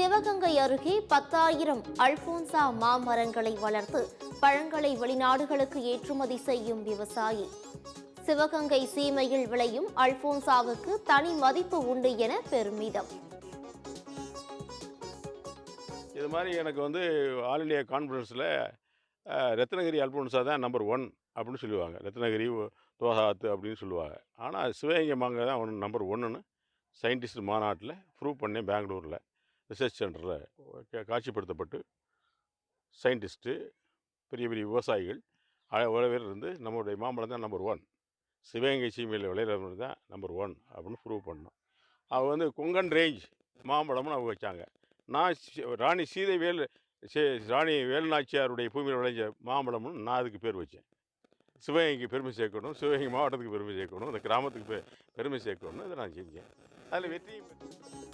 சிவகங்கை அருகே பத்தாயிரம் அல்போன்சா மாமரங்களை வளர்த்து பழங்களை வெளிநாடுகளுக்கு ஏற்றுமதி செய்யும் விவசாயி. சிவகங்கை சீமையில் விளையும் அல்போன்சாவுக்கு தனி மதிப்பு உண்டு என பெருமிதம். இது மாதிரி எனக்கு வந்து ஆல் இண்டியா கான்ஃபரன்ஸில் ரத்னகிரி அல்போன்சா தான் நம்பர் ஒன் அப்படின்னு சொல்லுவாங்க. ரத்னகிரி தோஹாத்து அப்படின்னு சொல்லுவாங்க. ஆனால் சிவகங்கை மாங்காய் தான் ஒன்று நம்பர் ஒன்றுன்னு சயின்டிஸ்ட் மாநாட்டில் ப்ரூவ் பண்ணேன் பெங்களூரில். ரிசர்ச் சென்டரில் காட்சிப்படுத்தப்பட்டு சயின்டிஸ்ட்டு பெரிய பெரிய விவசாயிகள் அவ்வளோ பேர் இருந்து நம்மளுடைய மாம்பழம் தான் நம்பர் ஒன். சிவகங்கை சீமையில் விளையிறது தான் நம்பர் ஒன் அப்படின்னு ப்ரூவ் பண்ணோம் அவங்க வந்து கொங்கன் ரேஞ்ச் மாம்பழம்னு அவங்க வச்சாங்க. நான் ராணி சீதைவேல் சே ராணி வேலுநாச்சியாருடைய பூமியில் விளைஞ்ச மாம்பழம்னு நான் அதுக்கு பேர் வச்சேன். சிவகங்கைக்கு பெருமை சேர்க்கணும் சிவகங்கை மாவட்டத்துக்கு பெருமை சேர்க்கணும் இந்த கிராமத்துக்கு பெருமை சேர்க்கணும்னு இதை நான் செஞ்சேன். அதில் வெற்றியும்